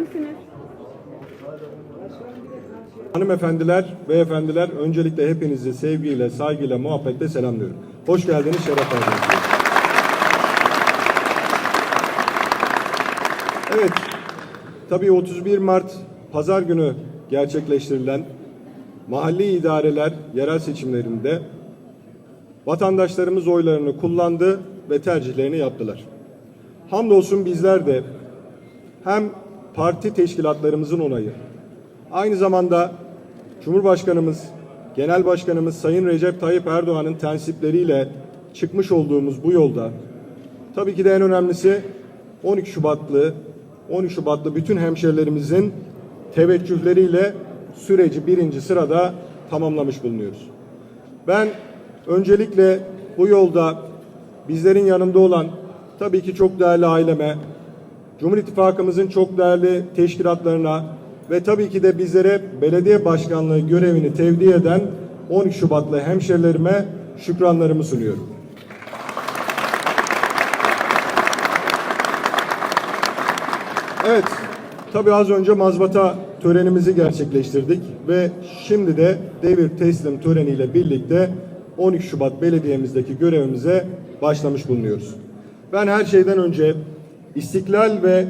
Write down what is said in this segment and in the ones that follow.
misiniz? Hanımefendiler, beyefendiler öncelikle hepinizi sevgiyle, saygıyla, muhabbetle selamlıyorum. Hoş geldiniz, şeref verdiniz. Evet, tabii 31 Mart Pazar günü gerçekleştirilen mahalli idareler yerel seçimlerinde vatandaşlarımız oylarını kullandı ve tercihlerini yaptılar. Hamdolsun bizler de hem parti teşkilatlarımızın onayı, aynı zamanda Cumhurbaşkanımız, Genel Başkanımız Sayın Recep Tayyip Erdoğan'ın tensipleriyle çıkmış olduğumuz bu yolda tabii ki de en önemlisi 12 Şubatlı 13 Şubatlı bütün hemşerilerimizin teveccühleriyle süreci birinci sırada tamamlamış bulunuyoruz. Ben öncelikle bu yolda bizlerin yanında olan tabii ki çok değerli aileme, Cumhur İttifakımızın çok değerli teşkilatlarına ve tabii ki de bizlere belediye başkanlığı görevini tevdi eden 13 Şubatlı hemşerilerime şükranlarımı sunuyorum. Evet, tabii az önce mazbata törenimizi gerçekleştirdik ve şimdi de devir teslim töreniyle birlikte 12 Şubat belediyemizdeki görevimize başlamış bulunuyoruz. Ben her şeyden önce istiklal ve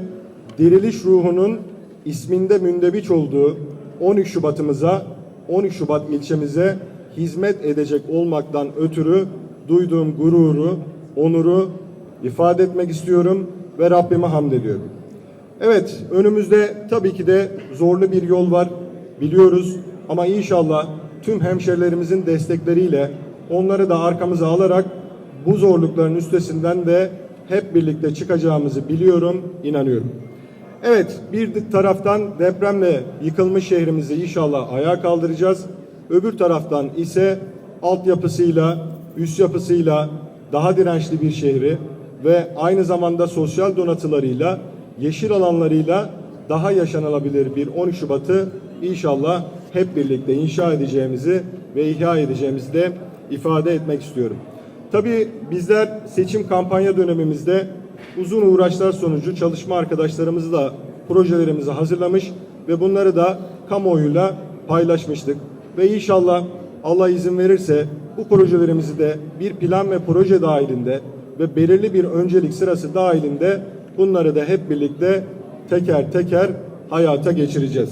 diriliş ruhunun isminde mündebiç olduğu 13 Şubat'ımıza, 13 Şubat ilçemize hizmet edecek olmaktan ötürü duyduğum gururu, onuru ifade etmek istiyorum ve Rabbime hamd ediyorum. Evet, önümüzde tabii ki de zorlu bir yol var, biliyoruz. Ama inşallah tüm hemşerilerimizin destekleriyle onları da arkamıza alarak bu zorlukların üstesinden de hep birlikte çıkacağımızı biliyorum, inanıyorum. Evet, bir taraftan depremle yıkılmış şehrimizi inşallah ayağa kaldıracağız. Öbür taraftan ise altyapısıyla, üst yapısıyla daha dirençli bir şehri ve aynı zamanda sosyal donatılarıyla, yeşil alanlarıyla daha yaşanılabilir bir 13 Şubat'ı inşallah hep birlikte inşa edeceğimizi ve ihya edeceğimizi de ifade etmek istiyorum. Tabii bizler seçim kampanya dönemimizde uzun uğraşlar sonucu çalışma arkadaşlarımızı da projelerimizi hazırlamış ve bunları da kamuoyuyla paylaşmıştık. Ve inşallah Allah izin verirse bu projelerimizi de bir plan ve proje dahilinde ve belirli bir öncelik sırası dahilinde bunları da hep birlikte teker teker hayata geçireceğiz.